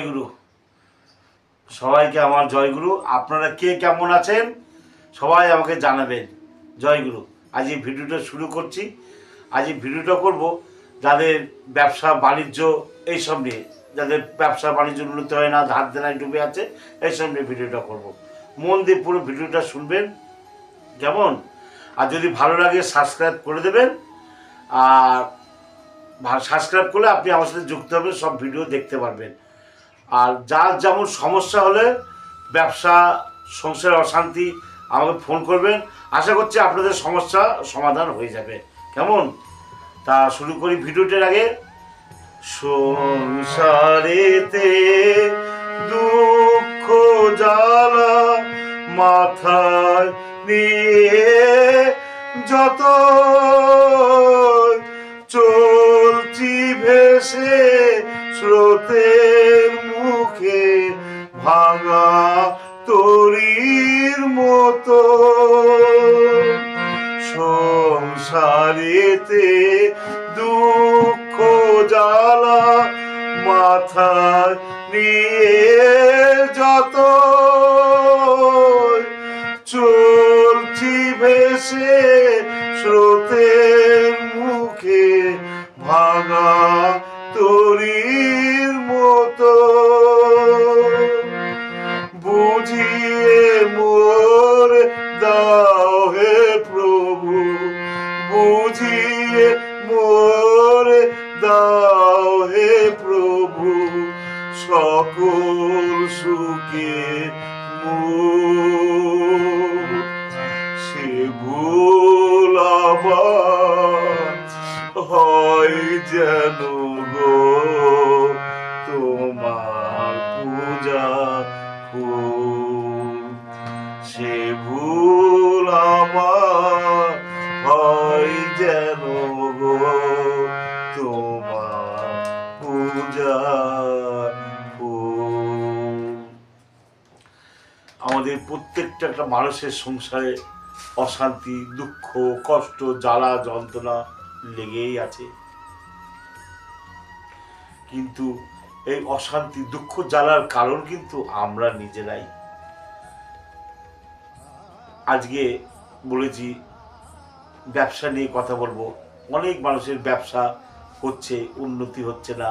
জয়গুরু। সবাইকে আমার জয়গুরু। আপনারা কে কেমন আছেন? সবাই আমাকে জানাবেন। জয়গুরু, আজ এই ভিডিওটা শুরু করছি। আজ এই ভিডিওটা করব যাদের ব্যবসা, বাণিজ্য এইসব নিয়ে। যাদের ব্যবসা, বাণিজ্য উন্নতি হয় না, ধার দেনায় ডুবে আছে, এইসব নিয়ে ভিডিওটা করব। মন দিয়ে পুরো ভিডিওটা শুনবেন। কেমন? আর যদি ভালো লাগে, সাবস্ক্রাইব করে দেবেন। আর সাবস্ক্রাইব করলে আপনি আমার সাথে যুক্ত হবেন, সব ভিডিও দেখতে পারবেন। আর যার যেমন সমস্যা হলে ব্যবসা, সংসার অশান্তি, আমাকে ফোন করবেন। আশা করছি আপনাদের সমস্যা সমাধান হয়ে যাবে। কেমন? তা শুরু করি ভিডিওটির আগে। সংসারেতে দুঃখ জ্বালা মাথায় নিয়ে যত চলছি ভেসে স্রোতের মতো সংসারেতে দুঃখ জ্বালা মাথায় নিয়ে Yeah. প্রত্যেকটা মানুষের সংসারে অশান্তি, দুঃখ, কষ্ট, জ্বালা, যন্ত্রণা লেগেই আছে। কিন্তু এই অশান্তি, দুঃখ, জ্বালার কারণ কিন্তু আমরা নিজেরাই। আজকে বলেছি, ব্যবসা নিয়ে কথা বলব। অনেক মানুষের ব্যবসা হচ্ছে, উন্নতি হচ্ছে না।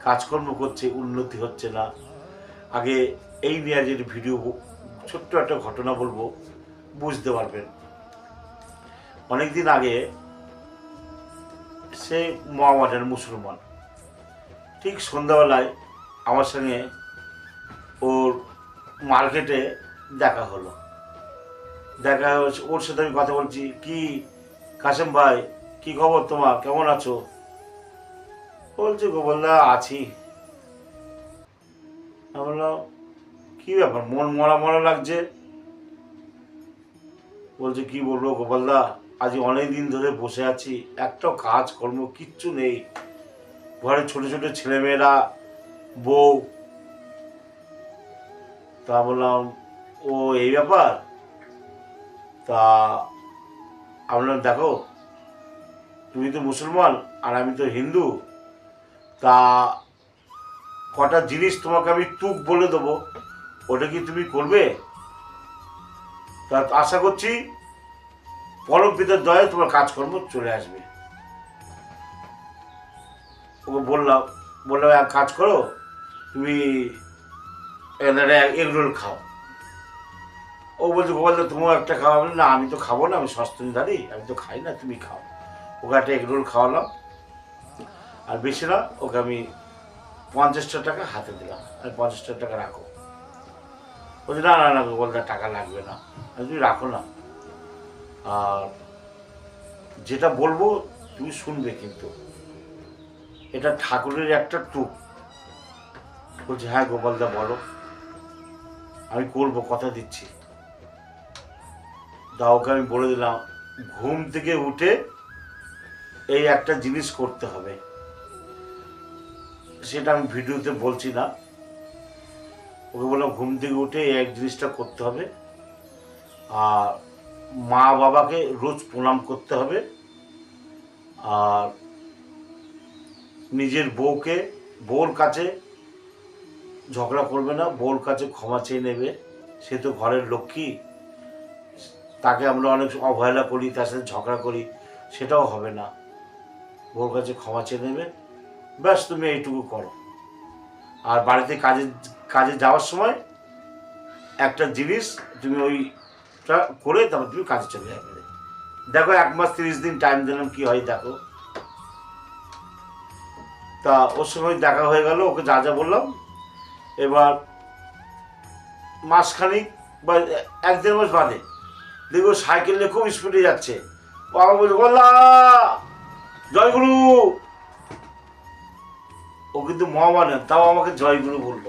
কাজকর্ম করছে, উন্নতি হচ্ছে না। আগে এই নিয়ে ভিডিও ছোট্ট একটা ঘটনা বলব, বুঝতে পারবেন। অনেকদিন আগে সে মোহাম্মদের মুসলমান, ঠিক সন্ধ্যাবেলায় আমার সঙ্গে ওর মার্কেটে দেখা হলো। দেখা ওর সাথে আমি কথা বলছি, কি কাশেম ভাই, কি খবর তোমার? কেমন আছো? বলছে গোপালদা আছি। কি ব্যাপার? মন মরা মরা লাগছে? বলছে, কি বলব গোপালদা আজ অনেক দিন ধরে বসে আছি। একটাও কাজ কর্ম কিচ্ছু নেই। ঘরে ছোট ছোট ছেলেমেয়েরা, বউ। তা বললাম, ও, এই ব্যাপার? তা আপনার দেখো, তুমি তো মুসলমান আর আমি তো হিন্দু। তা কটা জিনিস তোমাকে আমি তুক বলে দেবো। ওটা কি তুমি করবে? তা আশা করছি পরম পিতার দয়ে তোমার কাজকর্ম চলে আসবে। ওকে বললাম বললাম, এক কাজ করো, তুমি এখানে এগ রোল খাও। ও বলছে গোপালদা তুমিও একটা খাওয়া না, আমি তো খাব না, আমি সস্তনধারী আমি তো খাই না, তুমি খাও। ওকে একটা এগ রোল খাওয়ালাম। আর বেশি না, ওকে আমি পঞ্চাশটা টাকা হাতে দিলাম। আর পঞ্চাশটা টাকা রাখো। বলছে, না না না গোপালদা টাকা লাগবে না। তুমি রাখো না। আর যেটা বলব, তুমি শুনবে কিন্তু। এটা ঠাকুরের একটা টুক। বলছে হ্যাঁ গোপালদা বলো। আমি করব, কথা দিচ্ছি। দাওকে আমি বলে দিলাম, ঘুম থেকে উঠে এই একটা জিনিস করতে হবে। সেটা আমি ভিডিওতে বলছি না। ওকে বললাম, ঘুম থেকে উঠে এক জিনিসটা করতে হবে। আর মা বাবাকে রোজ প্রণাম করতে হবে। আর নিজের বউকে, বউর কাছে ঝগড়া করবে না, বউর কাছে ক্ষমা চেয়ে নেবে। সে তো ঘরের লক্ষ্মী। তাকে আমরা অনেক অবহেলা করি, তার সাথে ঝগড়া করি, সেটাও হবে না। বউর কাছে ক্ষমা চেয়ে নেবে। ব্যাস, তুমি এইটুকু করো। আর বাড়িতে কাজে কাজে যাওয়ার সময় একটা জিনিস তুমি ওইটা করে তারপর তুমি কাজে চলে যাবে। দেখো এক মাস তিরিশ দিন টাইম দিলাম, কি হয় দেখো। তা ওর সঙ্গে দেখা হয়ে গেল, ওকে যা যা বললাম। এবার মাসখানিক বা এক দেড় মাস বাদে দেখব সাইকেল নিয়ে খুব স্পিডে যাচ্ছে। ও আমার বলছে বললা, জয়গুরু! ও কিন্তু মহামানের তাও আমাকে জয়গুরু বলল।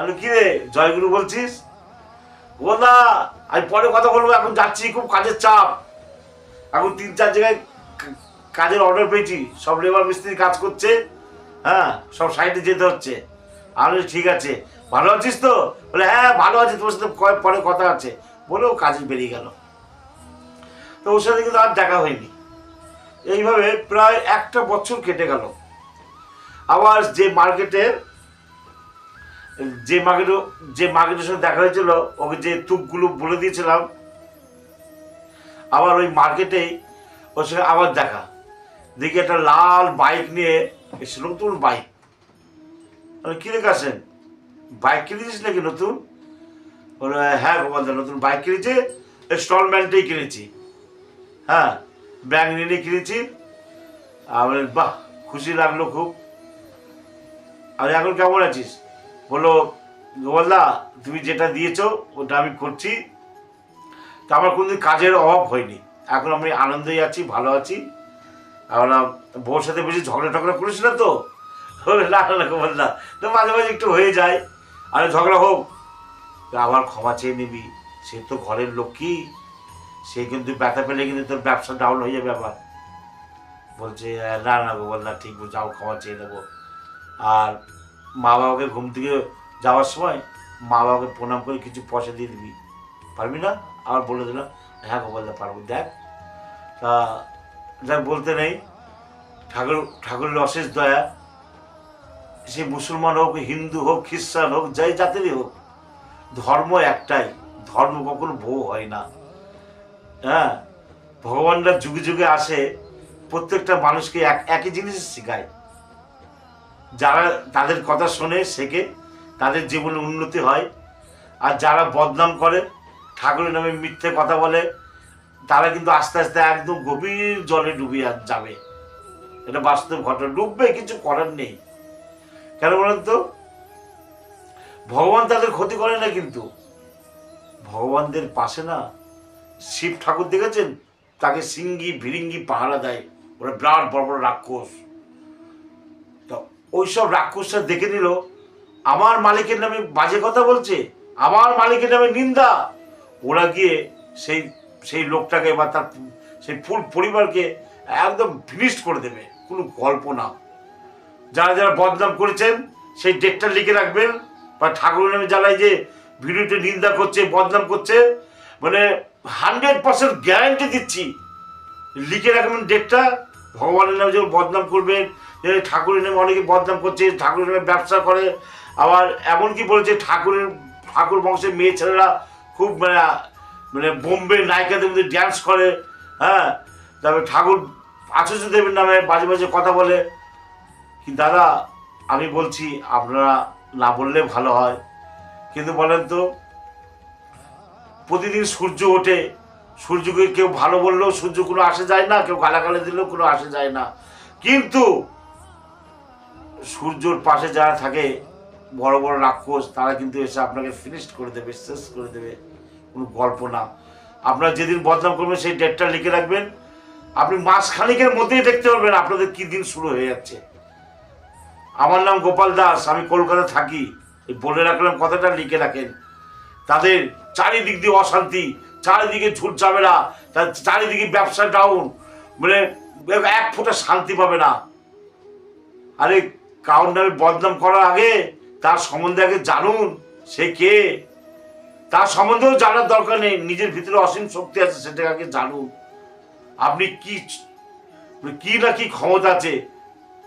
আমি কি রে জয়গুরু বলছিস? ও না আমি পরে কথা বলব এখন যাচ্ছি খুব কাজের চাপ। এখন তিন চার জায়গায় কাজের অর্ডার পেয়েছি। সব লেবার মিস্ত্রি কাজ করছে হ্যাঁ সব সাইডে যেতে হচ্ছে। বলি, ঠিক আছে। ভালো আছিস তো? বলে হ্যাঁ ভালো আছি তোর সাথে পরে কথা আছে। বলেও কাজে বেরিয়ে গেল। তো ওর সাথে কিন্তু আর দেখা হয়নি। এইভাবে প্রায় একটা বছর কেটে গেল। আবার যে মার্কেটের যে মার্কেট যে মার্কেটের সঙ্গে দেখা হয়েছিল ওকে যে তুকগুলো বলে দিয়েছিলাম আবার ওই মার্কেটেই ওর সঙ্গে আবার দেখা। দেখি একটা লাল বাইক নিয়ে এসে নতুন বাইক আমি কিনে কাছেন বাইক কিনেছিস নাকি নতুন? হ্যাঁ গোপালদা নতুন বাইক কিনেছি ইনস্টলমেন্টেই কিনেছি। হ্যাঁ ব্যাংক নিয়ে কিনেছি। আর বলে, বাহ খুশি লাগল খুব। আর এখন কেমন আছিস? বলল, গোপালদা, তুমি যেটা দিয়েছ, ওটা আমি করছি। তা আমার কোনোদিন কাজের অভাব হয়নি। এখন আমি আনন্দেই আছি, ভালো আছি। আমরা বউর সাথে বেশি ঝগড়া টগড়া করিস না তো? না না গোপালদা। তো মাঝে মাঝে একটু হয়ে যায়। আরে ঝগড়া হোক। আবার ক্ষমা চেয়ে নিবি। সে তো ঘরের লক্ষ্মী। সে কিন্তু ব্যথা পেলে কিন্তু তোর ব্যবসা ডাউন হয়ে যাবে আবার। বলছে না না, গোপালদা, ঠিক যাও, ক্ষমা চেয়ে নেব। আর মা বাবাকে ঘুম থেকে যাওয়ার সময় মা বাবাকে প্রণাম করে কিছু পয়সা দিয়ে দিবি। পারবি না? আবার বলে দিলাম হ্যাঁ গোপালদা পারব। দেখ, তা দেখ, বলতে নেই। ঠাকুর, ঠাকুরের অশেষ দয়া, সে মুসলমান হোক, হিন্দু হোক, খ্রিস্টান হোক, যাই জাতিরই হোক, ধর্ম একটাই। ধর্ম কখনো বউ হয় না। হ্যাঁ ভগবানরা যুগে যুগে আসে, প্রত্যেকটা মানুষকে এক, একই জিনিস শেখায়। যারা তাদের কথা শোনে, শেখে, তাদের জীবনে উন্নতি হয়। আর যারা বদনাম করে, ঠাকুরের নামে মিথ্যে কথা বলে, তারা কিন্তু আস্তে আস্তে একদম গভীর জলে ডুবে যাবে। এটা বাস্তব ঘটনা। ডুববে, কিছু করার নেই। কেন বলেন তো? ভগবান তাদের ক্ষতি করে না কিন্তু। ভগবানদের পাশে না শিব ঠাকুর দেখেছেন? তাকে সিঙ্গি ভিরিঙ্গি পাহারা দেয়। ওরা বিরাট বড় বড় রাক্ষস। ওইসব রাক্ষসরা দেখে নিল, আমার মালিকের নামে বাজে কথা বলছে, আমার মালিকের নামে নিন্দা। ওরা গিয়ে সেই সেই লোকটাকে বা তার সেই ফুল পরিবারকে একদম ফিনিস্ট করে দেবে, কোনো গল্প না। যারা যারা বদনাম করেছেন, সেই ডেটটা লিখে রাখবেন, বা ঠাকুরের নামে এই যে ভিডিওতে নিন্দা করছে, বদনাম করছে মানে হান্ড্রেড পার্সেন্ট গ্যারান্টি দিচ্ছি। লিখে রাখবেন ডেটটা, ভগবানের নামে যখন বদনাম করবেন ঠাকুরের নামে অনেকে বদনাম করছে, ঠাকুরের নামে ব্যবসা করে। আবার এমনকি বলেছে ঠাকুরের, ঠাকুর বংশের মেয়ে ছেলেরা খুব মানে মানে বোম্বে নায়িকাদের মধ্যে ড্যান্স করে হ্যাঁ? তারপরে ঠাকুর আচার্য দেবের নামে বাজে বাজে কথা বলে। কি দাদা, আমি বলছি আপনারা না বললে ভালো হয়। কিন্তু বলেন তো, প্রতিদিন সূর্য ওঠে। সূর্যকে কেউ ভালো বললেও সূর্য কোনো আসে যায় না, কেউ গালাগালি দিলেও কোনো আসে যায় না। কিন্তু সূর্যর পাশে যারা থাকে, বড় বড় রাক্ষস, তারা কিন্তু এসে আপনাকে ফিনিশড করে দেবে, শেষ করে দেবে, কোনো গল্প না। আপনারা যেদিন বদনাম করবেন, সেই ডেটটা লিখে রাখবেন। আপনি মাস খানিকের মধ্যেই দেখতে পারবেন আপনাদের কি দিন শুরু হয়ে যাচ্ছে। আমার নাম গোপাল দাস, আমি কলকাতা থাকি। এই বলে রাখলাম, কথাটা লিখে রাখেন। তাদের চারিদিক দিয়ে অশান্তি, চারিদিকে ঝুট ঝামেলা, তার চারিদিকে ব্যবসা ডাউন মানে এক ফোঁটা শান্তি পাবে না। আরে কারোর নামে বদনাম করার আগে তার সম্বন্ধে আগে জানুন, সে কে? তার সম্বন্ধেও জানার দরকার নেই, নিজের ভিতরে অসীম শক্তি আছে, সেটাকে আগে জানুন। আপনি কি কি না কি ক্ষমতা আছে?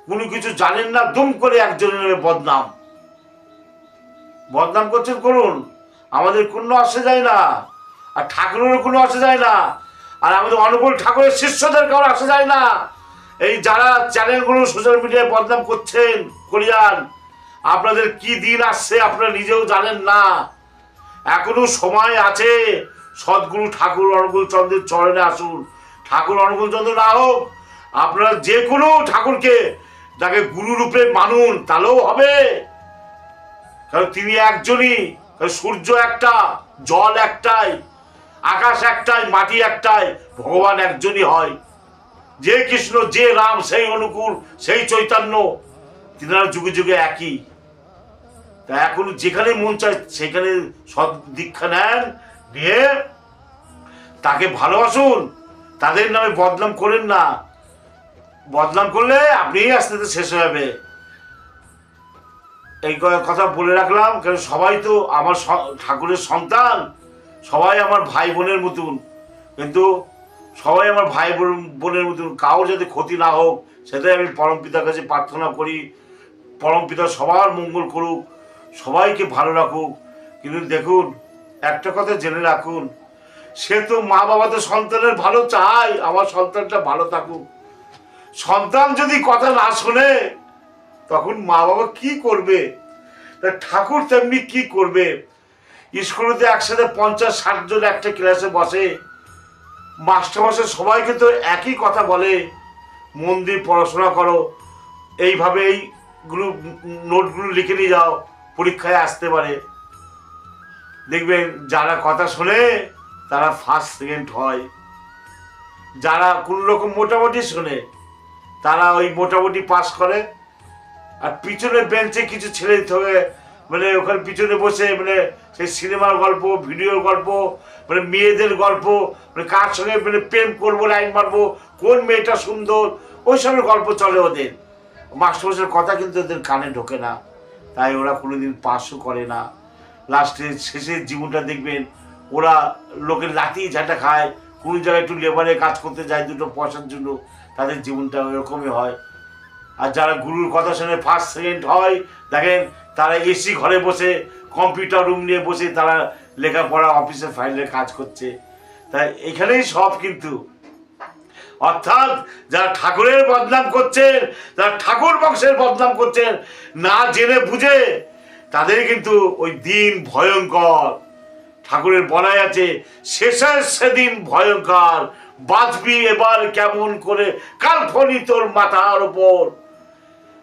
কোনো কিছু জানেন না, দুম করে একজনের নামে বদনাম। বদনাম করছেন, করুন। আমাদের কোনো আসে যায় না, আর ঠাকুরেরও কোনো আসে যায় না, আর আমাদের অনুকূল ঠাকুরের শিষ্যদের কারও আসে যায় না। এই যারা চ্যানেলগুলো সোশ্যাল মিডিয়ায় বদনাম করছেন, করিয়ান, আপনাদের কি দিন আসছে আপনারা নিজেও জানেন না। এখনও সময় আছে, সদ্গুরু ঠাকুর অনুকূল চন্দ্রের চরণে আসুন। ঠাকুর অনুকূল চন্দ্র না হোক, আপনারা যে কোনো ঠাকুরকে তাকে গুরু রূপে মানুন, তাহলেও হবে। কারণ তিনি একজনই সূর্য একটা, জল একটাই, আকাশ একটাই, মাটি একটাই, ভগবান একজনই হয়। যে কৃষ্ণ, যে রাম, সেই অনুকূল, সেই চৈতন্য, তিনারা যুগে যুগে একই। তা এখন যেখানে মন চায়, সেখানে সৎ দীক্ষা নেন, নিয়ে তাকে ভালোবাসুন। তাদের নামে বদনাম করেন না। বদনাম করলে আপনি আস্তে আস্তে শেষ হয়ে যাবে। এই কথা বলে রাখলাম, কারণ সবাই তো আমার ঠাকুরের সন্তান, সবাই আমার ভাই বোনের মতন। কিন্তু সবাই আমার ভাই বোন- বোনের মতন, কারোর যাতে ক্ষতি না হোক, সেটাই আমি পরম পিতার কাছে প্রার্থনা করি। পরম পিতা সবার মঙ্গল করুক, সবাইকে ভালো রাখুক। কিন্তু দেখুন, একটা কথা জেনে রাখুন, সে তো মা বাবা তো সন্তানের ভালো চায়, আমার সন্তানটা ভালো থাকুক। সন্তান যদি কথা না শোনে, তখন মা বাবা কি করবে? তা ঠাকুর তেমনি কি করবে? স্কুলেতে একসাথে পঞ্চাশ, ষাট জন একটা ক্লাসে বসে মাস্টারমশাই সবাইকে তো একই কথা বলে, মন দিয়ে পড়াশোনা করো এইভাবে এইগুলো নোটগুলো লিখে নিয়ে যাও, পরীক্ষায় আসতে পারে। দেখবেন যারা কথা শোনে, তারা ফার্স্ট সেকেন্ড হয়। যারা কোনো রকম মোটামুটি শোনে, তারা ওই মোটামুটি পাস করে। আর পিছনের বেঞ্চে কিছু ছেলে থাকে মানে ওখানে পিছনে বসে মানে সেই সিনেমার গল্প, ভিডিওর গল্প মানে মেয়েদের গল্প মানে কার সঙ্গে মানে প্রেম করব, লাইন মারবো, কোন মেয়েটা সুন্দর, ওই সবের গল্প চলে ওদের। মাস্টারমশাইয়ের কথা কিন্তু ওদের কানে ঢোকে না। তাই ওরা কোনোদিন পাসও করে না। লাস্টে শেষের জীবনটা দেখবেন, ওরা লোকের লাঠি ঝাঁটা খায়, কোনো জায়গায় একটু লেবারে কাজ করতে যায়, দুটো পয়সার জন্য, তাদের জীবনটা ওরকমই হয়। আর যারা গুরুর কথা শুনে ফার্স্ট সেকেন্ড হয়, দেখেন তারা এসি ঘরে বসে কম্পিউটার রুম নিয়ে বসে তারা লেখাপড়া অফিসের ফাইলের কাজ করছে। তাই এখানেই সব কিন্তু। অর্থাৎ যারা ঠাকুরের বদনাম করছেন যারা ঠাকুর বংশের বদনাম করছেন না জেনে বুঝে, তাদের কিন্তু ওই দিন ভয়ঙ্কর। ঠাকুরের বলাই আছে, শেষের সেদিন ভয়ঙ্কর, বাঁচবি এবার কেমন করে কাল তোর মাথার ওপর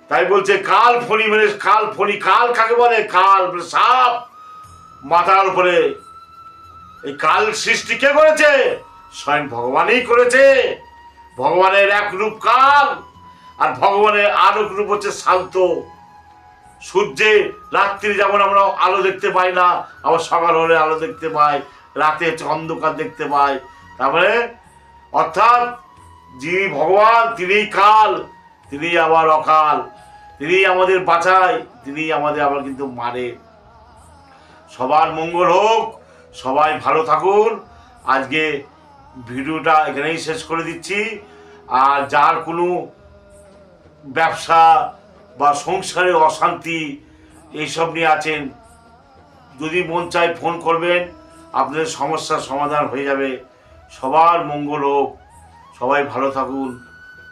তাই বলছে, কাল ফণি মানে কাল ফণি, কাল কাকে বলে? কাল মানে সাপ মাথার উপরে, এই কাল সৃষ্টি কে করেছে? স্বয়ং ভগবানই করেছে। ভগবানের এক রূপ কাল, আর ভগবানের আর রূপ হচ্ছে শান্ত। সূর্যে রাত্রি যেমন আমরা আলো দেখতে পাই না, আবার সকাল হলে আলো দেখতে পাই, রাতে হচ্ছে অন্ধকার দেখতে পাই। তারপরে অর্থাৎ যিনি ভগবান, তিনিই কাল। তিনি আবার অকাল, তিনি আমাদের বাঁচায় তিনি আমাদের আবার কিন্তু মারে। সবার মঙ্গল হোক, সবাই ভালো থাকুন। আজকে ভিডিওটা এখানেই শেষ করে দিচ্ছি। আর যার কোনো ব্যবসা বা সংসারে অশান্তি এইসব নিয়ে আছেন, যদি মন চায় ফোন করবেন, আপনাদের সমস্যার সমাধান হয়ে যাবে। সবার মঙ্গল হোক, সবাই ভালো থাকুন।